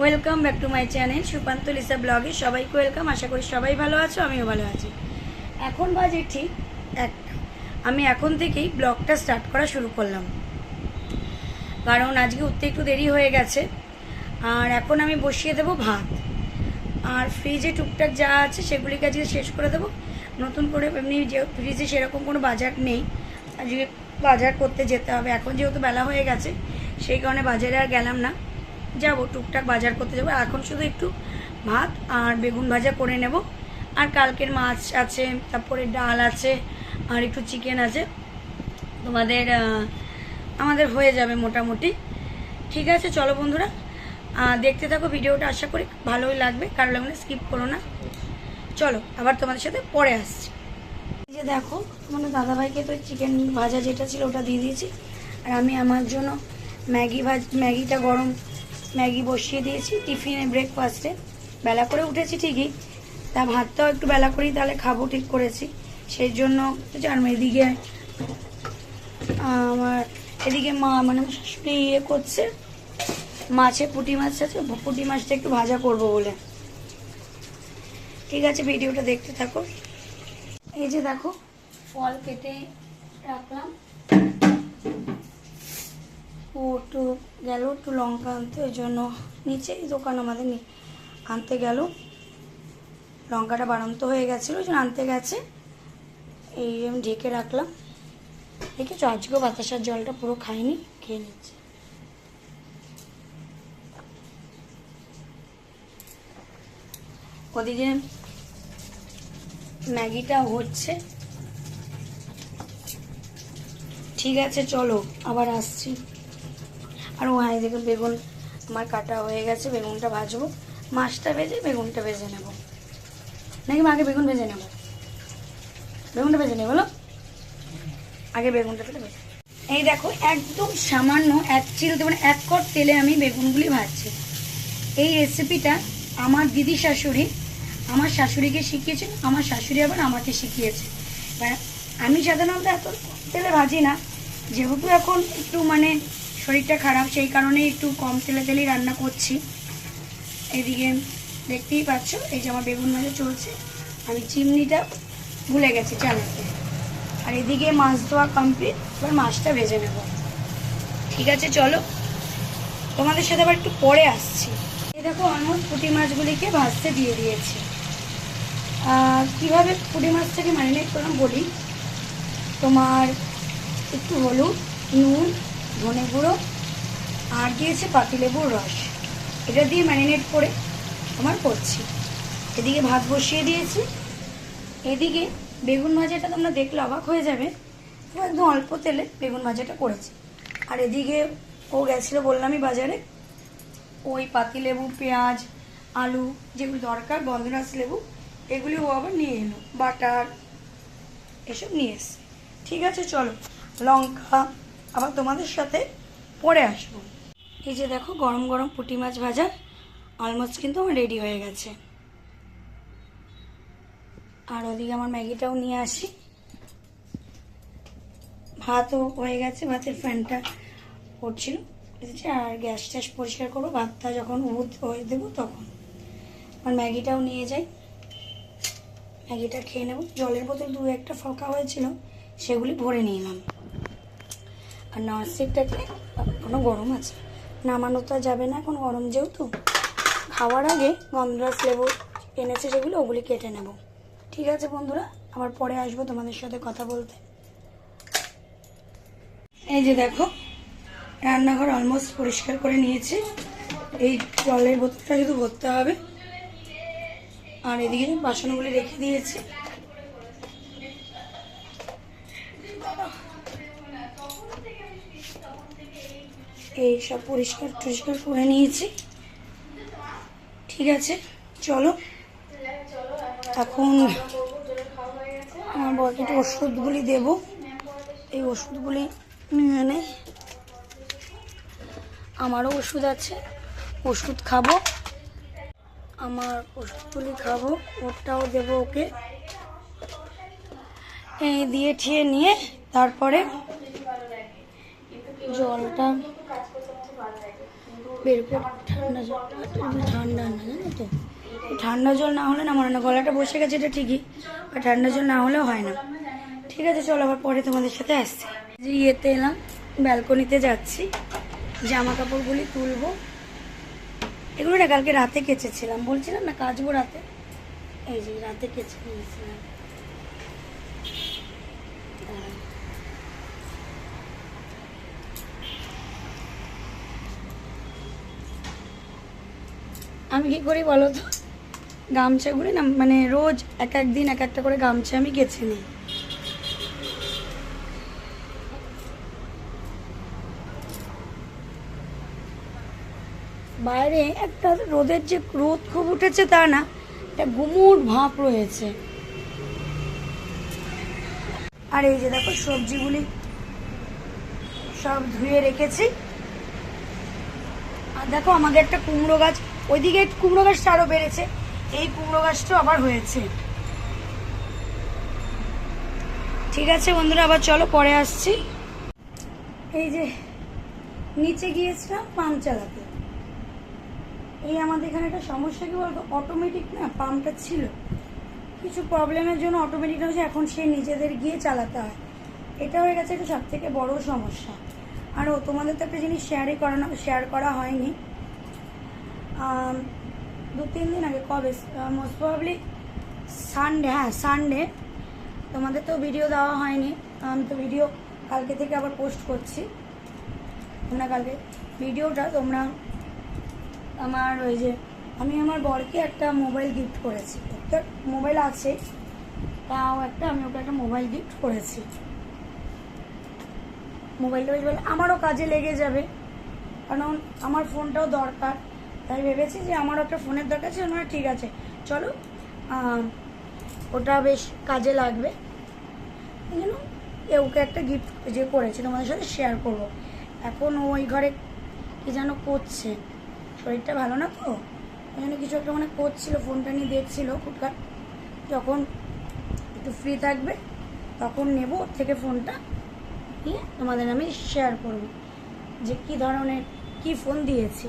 Welcome back to my channel Supanta Lisa ব্লগে সবাইকে welcome আশা করি সবাই ভালো আছো, আমিও ভালো আছি। এখন বাজে ঠিক একটা আমি এখন থেকেই ব্লগটা স্টার্ট করা শুরু করলাম। কারণ আজকে উঠতে একটু দেরি হয়ে গেছে, আর এখন আমি বসিয়ে দেবো ভাত। আর ফ্রিজে টুকটাক যা আছে সেগুলিকে আজকে শেষ করে দেবো। নতুন করে এমনি যে ফ্রিজে সেরকম কোনো বাজার নেই, আজকে বাজার করতে যেতে হবে। এখন যেহেতু বেলা হয়ে গেছে, সেই কারণে বাজারে আর গেলাম না। যাব, টুকটাক বাজার করতে যাব। এখন শুধু একটু ভাত আর বেগুন ভাজা করে নেব। আর কালকের মাছ আছে, তারপরে ডাল আছে, আর একটু চিকেন আছে। তোমাদের আমাদের হয়ে যাবে মোটামুটি। ঠিক আছে, চলো বন্ধুরা। দেখতে থাকো ভিডিওটা, আশা করি ভালোই লাগবে। কারও লাগলে স্কিপ করো না। চলো, আবার তোমাদের সাথে পরে আসছি। যে দেখো মানে দাদাভাইকে তো চিকেন ভাজা যেটা ছিল ওটা দিয়ে দিয়েছি। আর আমি আমার জন্য ম্যাগি ভাজ, ম্যাগিটা গরম ম্যাগি বসিয়ে দিয়েছি, টিফিনে ব্রেকফাস্টে বেলা করে উঠেছি ঠিকই, তা ভাতটাও একটু বেলা করেই তাহলে খাব ঠিক করেছি। সেই জন্য জানো এদিকে আমার এদিকে মা মানে শাশুড়ি ইয়ে করছে, মাছে পুঁটি মাছ আছে পুঁটি মাছটা একটু ভাজা করব বলে। ঠিক আছে, ভিডিওটা দেখতে থাকো। এই যে দেখো, ফল কেটে রাখলাম। একটু গেল একটু লঙ্কা আনতে, ওই জন্য নিচেই দোকান আমাদের নি- আনতে গেল। লঙ্কাটা বাড়ন্ত হয়ে গেছিল, ওই জন্য আনতে গেছে। এই আমি ঢেকে রাখলাম। দেখেছ আজকেও বাতাসার জলটা পুরো খাইনি, খেয়ে নিচ্ছে। ওদিকে ম্যাগিটা হচ্ছে। ঠিক আছে, চলো, আবার আসছি। আর ও হ্যাঁ দেখুন, বেগুন আমার কাটা হয়ে গেছে, বেগুনটা ভাজবো। মাছটা ভেজে বেগুনটা ভেজে নেব। নাকি আগে বেগুন ভেজে নেব? বেগুনটা ভেজে নেব বলো। আগে বেগুনটা ভেজে এই দেখো, একদম সামান্য এক চিলতে মানে এক কট তেলে আমি বেগুনগুলি ভাজছি। এই রেসিপিটা আমার দিদি শাশুড়ি, আমার শাশুড়িকে শিখিয়েছেন, আমার শাশুড়ি আবার আমাকে শিখিয়েছে। আমি সাধারণত এত তেলে ভাজি না, যেহেতু এখন একটু মানে শরীরটা খারাপ, সেই কারণে একটু কম তেলে তেলেই রান্না করছি। এদিকে দেখতেই পাচ্ছ, এই যে আমার বেগুন ভাজা চলছে। আমি চিমনিটা ভুলে গেছি চালাতে আর এদিকে মাছ ধোয়া কমপ্লিট এবার মাছটা ভেজে নেব। ঠিক আছে, চলো। তোমাদের সাথে আবার একটু পরে আসছি। এই দেখো অলমোস্ট পুঁটি মাছগুলিকে ভাজতে দিয়ে দিয়েছি। আর কীভাবে পুঁটি মাছটাকে ম্যারিনেট করলাম বলি? তোমার একটু হলুদ, নুন ধনে গুঁড়ো, আর দিয়েছে পাতিলেবুর রস। এটা দিয়ে ম্যারিনেট করে তোমার করছি। এদিকে ভাত বসিয়ে দিয়েছি। এদিকে বেগুন ভাজাটা তোমরা দেখলে অবাক হয়ে যাবে। একদম অল্প তেলে বেগুন ভাজাটা করেছি। আর এদিকে ও গেছিল বললামই বাজারে। ওই পাতিলেবু পেঁয়াজ, আলু যেগুলো দরকার গন্ধরাজ লেবু, এগুলি ও আবার নিয়ে এলো। বাটার, এসব নিয়ে এসছে। ঠিক আছে, চলো। লঙ্কা আবার তোমাদের সাথে পরে আসব। এই যে দেখো, গরম গরম পুঁটি মাছ ভাজা অলমোস্ট কিন্তু আমার রেডি হয়ে গেছে। আর ওদিকে আমার ম্যাগিটাও নিয়ে আসি। ভাতও হয়ে গেছে, ভাতের ফ্যানটা পড়ছিল। আর গ্যাস ট্যাস পরিষ্কার করব, ভাতটা যখন উদ হয়ে দেবো তখন। আর ম্যাগিটাও নিয়ে যাই। ম্যাগিটা খেয়ে নেব। জলের বোতল দু একটা ফাঁকা হয়েছিল, সেগুলি ভরে নিলাম। আর ননস্টিকটাকে এখনও গরম আছে। নামানো তো যাবে না এখন, গরম যেহেতু। খাওয়ার আগে গন্ধরাজ লেবু এনেছে যেগুলো, ওগুলি কেটে নেব। ঠিক আছে বন্ধুরা, আবার পরে আসব তোমাদের সাথে কথা বলতে। এই যে দেখো, রান্নাঘর অলমোস্ট পরিষ্কার করে নিয়েছি। এই জলের বোতলটা শুধু ভরতে হবে। আর এদিকে বাসনগুলি রেখে দিয়েছি। এই সব পরিষ্কার টরিষ্কার করে নিয়েছি। ঠিক আছে, চলো। এখন আমার বরকে ওষুধগুলি দেবো। এই ওষুধগুলি নিয়ে নেই আমারও ওষুধ আছে, ওষুধ খাব। আমার ওষুধগুলি খাব ওটাও দেবো ওকে। এই দিয়ে ঠিয়ে নিয়ে তারপরে জলটা বের কর ঠান্ডা জল, ঠান্ডা না, জানো তো? ঠান্ডা জল না হলে না মনে না, গলাটা বসে গেছে এটা ঠিকই আর ঠান্ডা জল না হলেও হয় না। ঠিক আছে, চলো আবার পরে তোমাদের সাথে আসছি। যে ইয়েতে এলাম, ব্যালকনিতে যাচ্ছি জামা কাপড়গুলি তুলবো। এগুলো না কালকে রাতে কেচেছিলাম, বলছিলাম না কাচবো রাতে? এই যে, রাতে কেচে নিয়েছিলাম। আমি কি করি বলো তো? গামছাগুলি না মানে রোজ এক এক দিন এক একটা করে গামছা আমি গেছে নিই। বাইরে একটা রোদের যে রোদ খুব উঠেছে তা না, একটা গুমুট ভাপ রয়েছে। আর এই যে দেখো সবজিগুলি সব ধুয়ে রেখেছি। আর দেখো আমাদের একটা কুমড়ো গাছ ওইদিকে কুমড়ো গাছটা আরও বেড়েছে। এই কুমড়ো গাছটাও আবার হয়েছে। ঠিক আছে বন্ধুরা, আবার চলো পরে আসছি। এই যে নিচে গিয়েছিলাম পাম্প চালাতে। এই আমাদের এখানে একটা সমস্যা কি বলতো? অটোমেটিক না পাম্পটা ছিল। কিছু প্রবলেমের জন্য অটোমেটিক হয়েছে, এখন সে নিজেদের গিয়ে চালাতে হয়। এটা হয়ে গেছে একটা সব থেকে বড় সমস্যা। আর ও, তোমাদের তো একটা জিনিস শেয়ারই করানো শেয়ার করা হয়নি। দু তিন দিন আগে, কবে? মোস্ট প্রবলি সানডে হ্যাঁ সানডে তোমাদের তো ভিডিও দেওয়া হয়নি। আমি তো ভিডিও কালকে থেকে আবার পোস্ট করছি। তোমরা কালকে ভিডিওটা তোমরা আমার ওই যে, আমি আমার বরকে একটা মোবাইল গিফট করেছি। একটা মোবাইল আছে, তাও একটা আমি ওকে একটা মোবাইল গিফট করেছি। মোবাইলটা ভালো আমারও কাজে লেগে যাবে। কারণ আমার ফোনটাও দরকার। তাই ভেবেছি যে আমার একটা ফোনের দরকার ছিল, না ঠিক আছে। চলো ওটা বেশ কাজে লাগবে। এই জন্য ওকে একটা গিফট যে করেছি, তোমাদের সাথে শেয়ার করব। এখন ওই ঘরে কি যেন করছে? শরীরটা ভালো না তো? ওই জন্য কিছু একটা মানে করছিল ফোনটা নিয়ে দেখছিল ফুটকাট যখন একটু ফ্রি থাকবে, তখন নেব ওর থেকে ফোনটা নিয়ে তোমাদের আমি শেয়ার করব। যে কি ধরনের, কি ফোন দিয়েছি।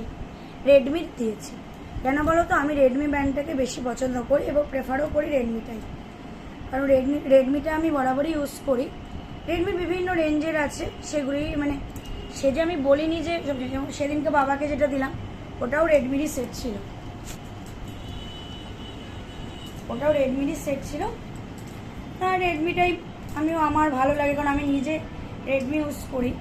রেডমির দিয়েছি। কেন বলো তো আমি রেডমি ব্র্যান্ডটাকে বেশি পছন্দ করি এবং প্রেফারও করি রেডমিটাই কারণ রেডমি রেডমিটা আমি বরাবরই ইউজ করি। রেডমি বিভিন্ন রেঞ্জের আছে, সেগুলি মানে সে যে আমি বলিনি যে সেদিনকে বাবাকে যেটা দিলাম, ওটাও রেডমিরই সেট ছিল। ওটাও রেডমিরই সেট ছিল। তা রেডমিটাই আমিও আমার ভালো লাগে, কারণ আমি নিজে রেডমি ইউজ করি।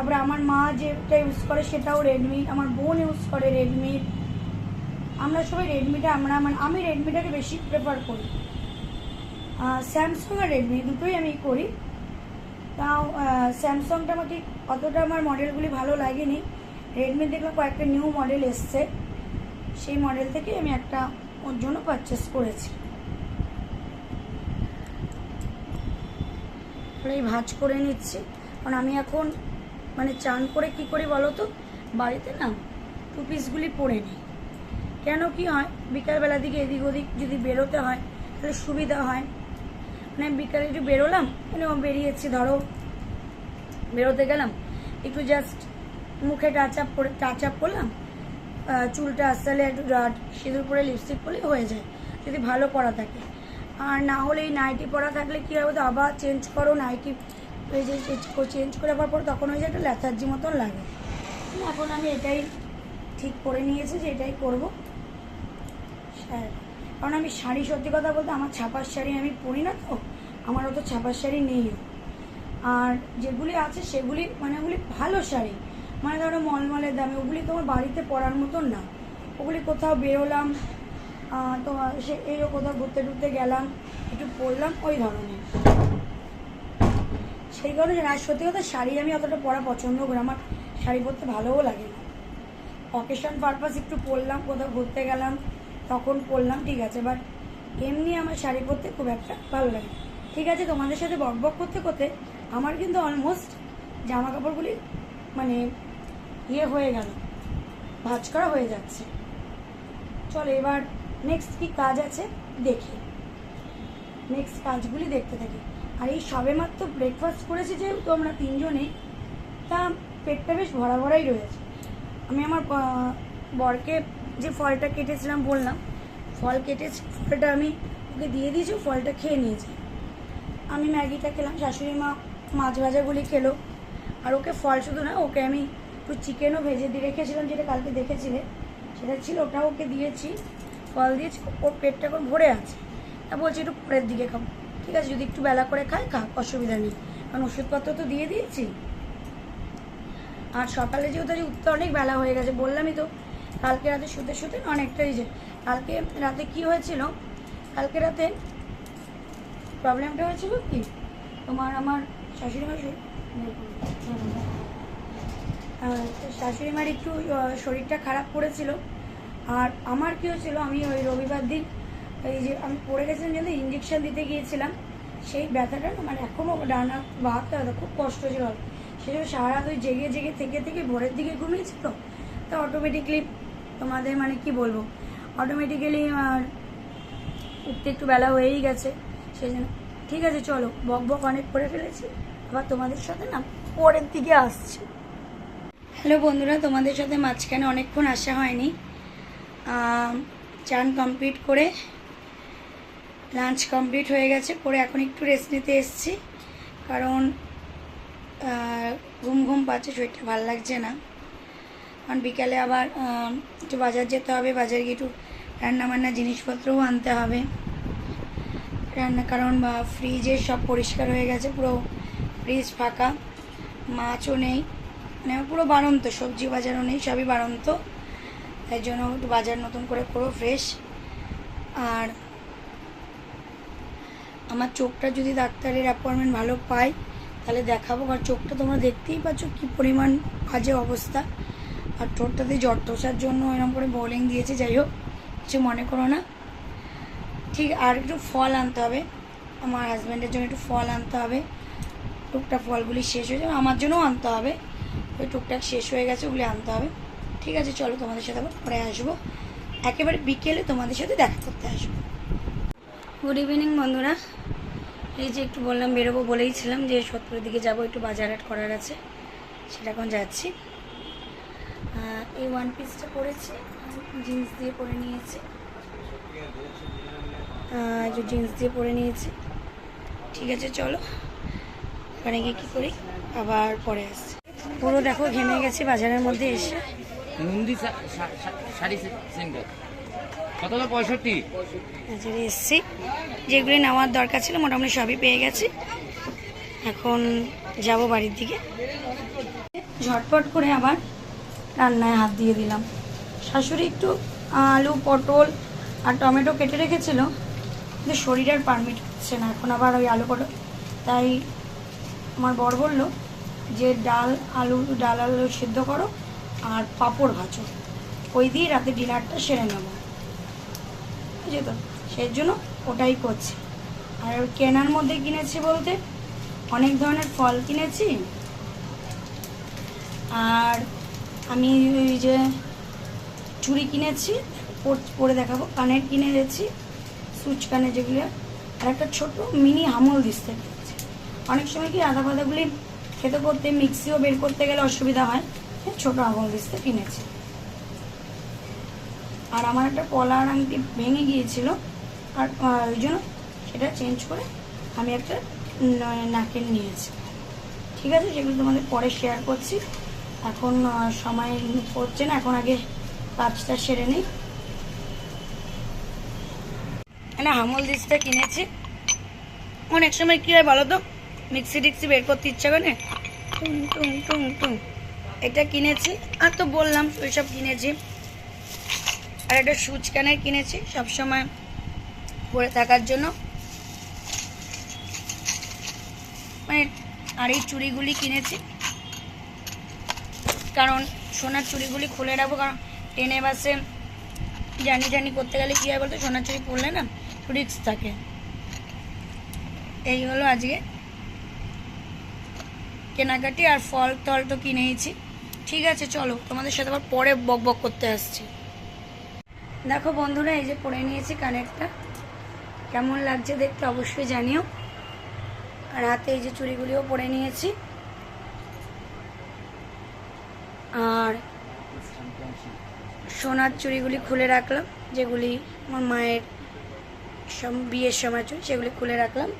তারপরে আমার মা যেটা ইউজ করে সেটাও রেডমি আমার বোন ইউজ করে রেডমি আমরা সবাই রেডমিটা আমরা মানে আমি রেডমিটাকে বেশি প্রেফার করি। স্যামসং আর রেডমি দুটোই আমি করি। তাও স্যামসাংটা আমাকে অতটা আমার মডেলগুলি ভালো লাগেনি। রেডমি দেখলাম কয়েকটা নিউ মডেল এসছে। সেই মডেল থেকে আমি একটা ওর জন্য পারচেস করেছি। এই ভাজ করে নিচ্ছি। কারণ আমি এখন মানে চান করে কি করি বলো তো? বাড়িতে না টু পিসগুলি পরে নিই। কেন কি হয়? বিকালবেলা দিকে এদিক ওদিক যদি বেরোতে হয়, তাহলে সুবিধা হয়। মানে বিকালে একটু বেরোলাম মানে বেরিয়েছি, ধরো। বেরোতে গেলাম, একটু জাস্ট মুখে টাচ আপ করে টাচ আপ করলাম চুলটা আসলে একটু রাট সিঁদুর পরে লিপস্টিক পরলেই হয়ে যায়, যদি ভালো পরা থাকে। আর না হলে এই নাইটি পরা থাকলে কী হবে তো আবার চেঞ্জ করো নাইটি এই যে চেঞ্জ করে আবার পর তখন ওই যে একটা ল্যাথার্জি মতন লাগে। এখন আমি এটাই ঠিক করে নিয়েছি যে এটাই করব। হ্যাঁ কারণ আমি শাড়ি সত্যি কথা বলতে আমার ছাপার শাড়ি আমি পরি না তো, আমার অত ছাপার শাড়ি নেই। আর যেগুলি আছে সেগুলি মানে ওগুলি ভালো শাড়ি। মানে ধরো মলমলের দামে, ওগুলি তোমার বাড়িতে পরার মতন না। ওগুলি কোথাও বেরোলাম তোমার সে, এই কোথাও ঘুরতে টুরতে গেলাম, একটু পরলাম, ওই ধরনের। সেই কারণে আর সত্যি কথা শাড়ি আমি অতটা পরা পছন্দ করি আমার শাড়ি পরতে ভালোও লাগে না। অকেশন পারপাস একটু পরলাম, কোথাও ঘুরতে গেলাম, তখন পরলাম, ঠিক আছে। বাট এমনি আমার শাড়ি পরতে খুব একটা ভালো লাগে ঠিক আছে, তোমাদের সাথে বক বক করতে করতে আমার কিন্তু অলমোস্ট জামা কাপড়গুলি মানে ইয়ে হয়ে গেল, ভাজ করা হয়ে যাচ্ছে। চলো এবার নেক্সট কি কাজ আছে দেখি। নেক্সট কাজগুলি দেখতে থাকি। আর এই সবেমাত্র ব্রেকফাস্ট করেছি যেহেতু আমরা তিনজনে, তা পেটটা বেশ ভরা ভরাই রয়েছে। আমি আমার বরকে যে ফলটা কেটেছিলাম বললাম, ফল কেটেছি ফলটা আমি ওকে দিয়ে দিয়েছি ফলটা খেয়ে নিয়েছি। আমি ম্যাগিটা খেলাম, শাশুড়ি মা মাছ ভাজাগুলি খেলো। আর ওকে ফল শুধু না, ওকে আমি একটু চিকেনও ভেজে দিয়ে রেখেছিলাম, যেটা কালকে দেখেছিলে। সেটা ছিল, ওটাও ওকে দিয়েছি, ফল দিয়েছি ওর পেটটা এখন ভরে আছে। বলছি একটু পরের দিকে খাব ঠিক আছে যদি একটু বেলা করে খাই খা অসুবিধা নেই। কারণ ওষুধপত্র তো দিয়ে দিয়েছি। আর সকালে যেহেতু আজ উঠতে অনেক বেলা হয়ে গেছে বললামই তো কালকে রাতে শুতে শুতে অনেকটাই যে কালকে রাতে কি হয়েছিল? কালকে রাতে প্রবলেমটা হয়েছিল কি? তোমার আমার শাশুড়ি মা শরীর- আহ, শাশুড়ি মার একটু শরীরটা খারাপ করেছিল। আর আমার কি হয়েছিল আমি ওই রবিবার দিন এই যে আমি পড়ে গেছিলাম যেন ইঞ্জেকশন দিতে গিয়েছিলাম, সেই ব্যথাটা না মানে এখনও ডানা বা হাতটা ব্যথা, খুব কষ্ট ছিল। সেই জন্য সারা রাত ওই জেগে জেগে থেকে থেকে ভোরের দিকে ঘুমিয়েছি তো। তো অটোমেটিকলি তোমাদের মানে কি বলব? অটোমেটিক্যালি উঠতে একটু বেলা হয়েই গেছে। সেই জন্য ঠিক আছে, চলো, বক বক অনেক করে ফেলেছি। আবার তোমাদের সাথে না পরের দিকে আসছি। হ্যালো বন্ধুরা, তোমাদের সাথে মাঝখানে অনেকক্ষণ আসা হয়নি। চান কমপ্লিট করে লাঞ্চ কমপ্লিট হয়ে গেছে করে এখন একটু রেস্ট নিতে এসেছি। কারণ ঘুম ঘুম পাচ্ছে, শরীরটা ভালো লাগছে না। কারণ বিকালে আবার একটু বাজার যেতে হবে, বাজারে গিয়ে একটু রান্না বান্না জিনিসপত্রও আনতে হবে। রান্না, কারণ, বা ফ্রিজে সব পরিষ্কার হয়ে গেছে, পুরো ফ্রিজ ফাঁকা। মাছও নেই মানে পুরো বাড়ন্ত, সবজি বাজারও নেই, সবই বাড়ন্ত। তাই জন্য বাজার নতুন করে করব ফ্রেশ আর আমার চোখটা যদি ডাক্তারের অ্যাপয়েন্টমেন্ট ভালো পাই, তাহলে দেখাবো। কারণ চোখটা তোমরা দেখতেই পাচ্ছ কী পরিমাণ বাজে অবস্থা। আর ঠোঁটটাতে জ্বর তোষার জন্য এরকম করে বোলিং দিয়েছে, যাই হোক, কিছু মনে করো না। ঠিক, আর একটু ফল আনতে হবে। আমার হাজব্যান্ডের জন্য একটু ফল আনতে হবে। টুকটাক ফলগুলি শেষ হয়ে যাবে। আমার জন্যও আনতে হবে। ওই টুকটাক শেষ হয়ে গেছে, ওগুলি আনতে হবে। ঠিক আছে, চলো তোমাদের সাথে আবার পরে আসব। একেবারে বিকেলে তোমাদের সাথে দেখা করতে আসব। গুড ইভিনিং বন্ধুরা। এই যে একটু বললাম বেরোবো বলেইছিলাম যে সত্তরের দিকে যাব একটু বাজার হাট করার আছে সেটা এখন যাচ্ছি এই ওয়ান পিসটা পরেছি জিন্স দিয়ে পরে নিয়েছি জিন্স দিয়ে পরে নিয়েছি ঠিক আছে চলো ওখানে গিয়ে কী করি আবার পরে আসছি পুরো দেখো ঘেমে গেছি বাজারের মধ্যে এসে শাড়ি সেন্টার এসছি। যেগুলি নেওয়ার দরকার ছিল, মোটামুটি সবই পেয়ে গেছি। এখন যাব বাড়ির দিকে। ঝটপট করে আবার রান্নায় হাত দিয়ে দিলাম। শাশুড়ি একটু আলু, পটল আর টমেটো কেটে রেখেছিল, কিন্তু শরীর আর পারমিট হচ্ছে না। এখন আবার ওই আলু পটল। তাই আমার বর বলল যে, ডাল, আলু ডাল আলু সিদ্ধ করো আর পাঁপড় ভাজো। ওই দিয়ে রাতে ডিনারটা সেরে নেব। বুঝলি তো, সেই জন্য ওটাই করছি। আর কেনার মধ্যে কিনেছি বলতে, অনেক ধরনের ফল কিনেছি। আর আমি ওই যে চুড়ি কিনেছি, পর- দেখাবো, কানের কিনে গেছি সুচ কানের যেগুলো। আর একটা ছোট মিনি হামল কিনেছি অনেক সময় কি আদা পাতাগুলি খেতে করতে, মিক্সিও বের করতে গেলে অসুবিধা হয় ছোট আমল দিস্তে কিনেছি। আর আমার একটা কলার আংটি ভেঙে গিয়েছিল। আর ওই জন্য সেটা চেঞ্জ করে আমি একটা নাকের নিয়েছি। ঠিক আছে সেগুলো তোমাদের পরে শেয়ার করছি। এখন সময় পড়ছে না, এখন আগে কাজটা সেরে নিই। না, হামল দিসটা কিনেছি। অনেক সময় কী হয় বলো তো? মিক্সি টিক্সি বের করতে ইচ্ছা করে টুং টুং টুং টুং। এটা কিনেছি। আর তো বললাম, ওইসব কিনেছি। আর একটা সুচ ক্যানের কিনেছি সবসময় পরে থাকার জন্য। মানে আর এই চুড়িগুলি কিনেছি। কারণ সোনার চুড়িগুলি খুলে রাখব, কারণ ট্রেনে বাসে জানি জানি করতে গেলে কী হয় বলতো, সোনার চুড়ি পরলে না রিক্স থাকে। এই হলো আজকে কেনাকাটি আর ফল টল তো কিনেইছি। ঠিক আছে, চলো তোমাদের সাথে আবার পরে বক বক করতে আসছি। দেখো বন্ধুরা, এই যে পরে নিয়েছি কানেরটা। কেমন লাগছে দেখতে অবশ্যই জানিও। আর হাতে এই যে চুড়িগুলিও পরে নিয়েছি। আর সোনার চুড়িগুলি খুলে রাখলাম, যেগুলি আমার মায়ের বিয়ের সময় চুড়ি, সেগুলি খুলে রাখলাম।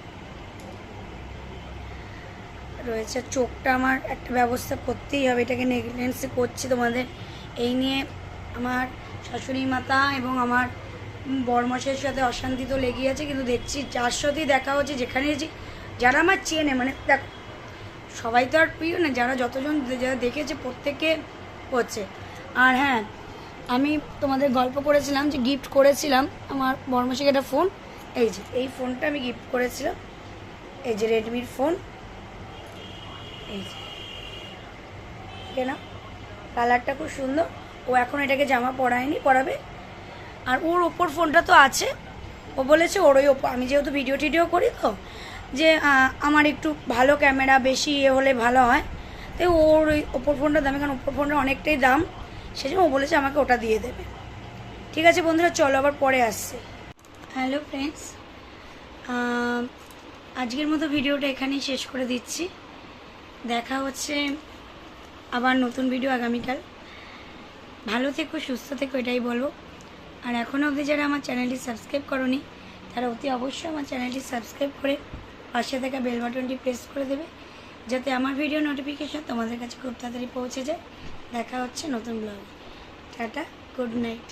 রয়েছে চোখটা আমার একটা ব্যবস্থা করতেই হবে, এটাকে নেগলিজেন্সি করছি তোমাদের। এই নিয়ে আমার শাশুড়ি মাতা এবং আমার বরমশের সাথে অশান্তি তো লেগে আছে কিন্তু দেখছি যার সাথেই দেখা হচ্ছে, যেখানে যারা আমার চেনে মানে দেখ, সবাই তো আর প্রিয় না, যারা যতজন যারা দেখেছে, প্রত্যেকে হচ্ছে। আর হ্যাঁ আমি তোমাদের গল্প করেছিলাম যে গিফট করেছিলাম আমার বর্মশিকে একটা ফোন এই যে, এই ফোনটা আমি গিফট করেছিলাম। এই যে রেডমির ফোন এই যে কেন কালারটা খুব সুন্দর। ও এখন এটাকে জামা পরায়নি, পরাবে। আর ওর ওপর ফোনটা তো আছে। ও বলেছে ওর ওই ওপর। আমি যেহেতু ভিডিও টিডিও করি তো, যে আমার একটু ভালো ক্যামেরা বেশি ইয়ে হলে ভালো হয়। তাই ওর ওই ওপর ফোনটার দামি, কারণ ওপর ফোনটা অনেকটাই দাম। সেজন্য ও বলেছে আমাকে ওটা দিয়ে দেবে। ঠিক আছে বন্ধুরা, চলো আবার পরে আসছে। হ্যালো ফ্রেন্ডস আজকের মতো ভিডিওটা এখানেই শেষ করে দিচ্ছি। দেখা হচ্ছে আবার নতুন ভিডিও আগামীকাল। ভালো থেকো, সুস্থ থেকো, এটাই বলব। আর এখনও অবধি যারা আমার চ্যানেলটি সাবস্ক্রাইব করনি, তারা অতি অবশ্যই আমার চ্যানেলটি সাবস্ক্রাইব করে পাশে থাকা বেল বাটনটি প্রেস করে দেবে, যাতে আমার ভিডিও নোটিফিকেশন তোমাদের কাছে খুব তাড়াতাড়ি পৌঁছে যায়। দেখা হচ্ছে নতুন ব্লগে টাটা গুড নাইট